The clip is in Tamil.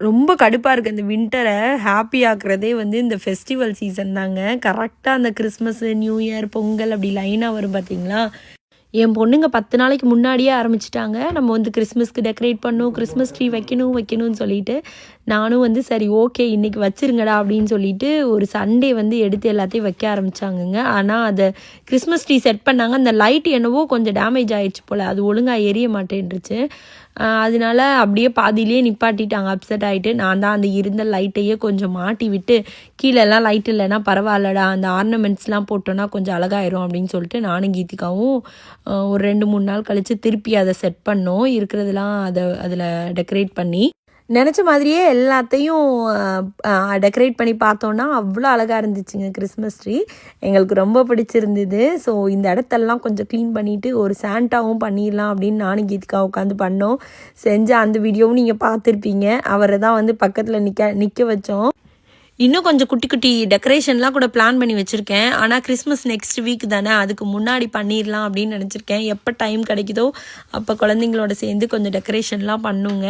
ரொம்ப கடுப்பாக இருக்குது இந்த வின்டரை ஹாப்பி ஆக்குறதே வந்து இந்த ஃபெஸ்டிவல் சீசன் தாங்க. கரெக்டாக அந்த கிறிஸ்மஸ் நியூ இயர் பொங்கல் அப்படி லைனாக வரும் பார்த்தீங்களா என் பொண்ணுங்க பத்து நாளைக்கு முன்னாடியே ஆரம்பிச்சிட்டாங்க. நம்ம வந்து கிறிஸ்மஸ்க்கு டெக்கரேட் பண்ணும் கிறிஸ்மஸ் ட்ரீ வைக்கணும் வைக்கணும்னு சொல்லிட்டு நானும் வந்து சரி ஓகே இன்னைக்கு வச்சிருங்கடா அப்படின்னு சொல்லிட்டு ஒரு சண்டே வந்து எடுத்து எல்லாத்தையும் வைக்க ஆரம்பிச்சாங்கங்க. ஆனால் அதை கிறிஸ்மஸ் ட்ரீ செட் பண்ணாங்க. அந்த லைட் என்னவோ கொஞ்சம் டேமேஜ் ஆயிடுச்சு போல். அது ஒழுங்காக எரிய மாட்டேன்ருச்சு அதனால அப்படியே பாதியிலே நிப்பாட்டிட்டாங்க. அப்செட் ஆகிட்டு நான் தான் அந்த இருந்த லைட்டையே கொஞ்சம் மாட்டி விட்டு கீழெல்லாம் லைட் இல்லைன்னா பரவாயில்லடா. அந்த ஆர்னமெண்ட்ஸ்லாம் போட்டோன்னா கொஞ்சம் அழகாயிரும் அப்படின்னு சொல்லிட்டு நானும் கீதிகாவும் ஒரு ரெண்டு மூணு நாள் கழித்து திருப்பி அதை செட் பண்ணோம். இருக்கிறதெல்லாம் அதை அதில் டெக்கரேட் பண்ணி நினச்ச மாதிரியே எல்லாத்தையும் டெக்கரேட் பண்ணி பார்த்தோன்னா அவ்வளோ அழகாக இருந்துச்சுங்க கிறிஸ்மஸ் ட்ரீ. எங்களுக்கு ரொம்ப பிடிச்சிருந்தது. ஸோ இந்த இடத்தெல்லாம் கொஞ்சம் க்ளீன் பண்ணிவிட்டு ஒரு சாண்டாவும் பண்ணிடலாம் அப்படின்னு நானும் கீதிகா உட்காந்து பண்ணோம். செஞ்ச அந்த வீடியோவும் நீங்கள் பார்த்துருப்பீங்க. அவரை தான் வந்து பக்கத்தில் நிற்க நிற்க வச்சோம். இன்னும் கொஞ்சம் குட்டி குட்டி டெக்கரேஷன்லாம் கூட பிளான் பண்ணி வச்சுருக்கேன். ஆனால் கிறிஸ்மஸ் நெக்ஸ்ட் வீக் தானே அதுக்கு முன்னாடி பண்ணிடலாம் அப்படின்னு நினச்சிருக்கேன். எப்போ டைம் கிடைக்குதோ அப்போ குழந்தைங்களோட சேர்ந்து கொஞ்சம் டெக்கரேஷன்லாம் பண்ணுங்க.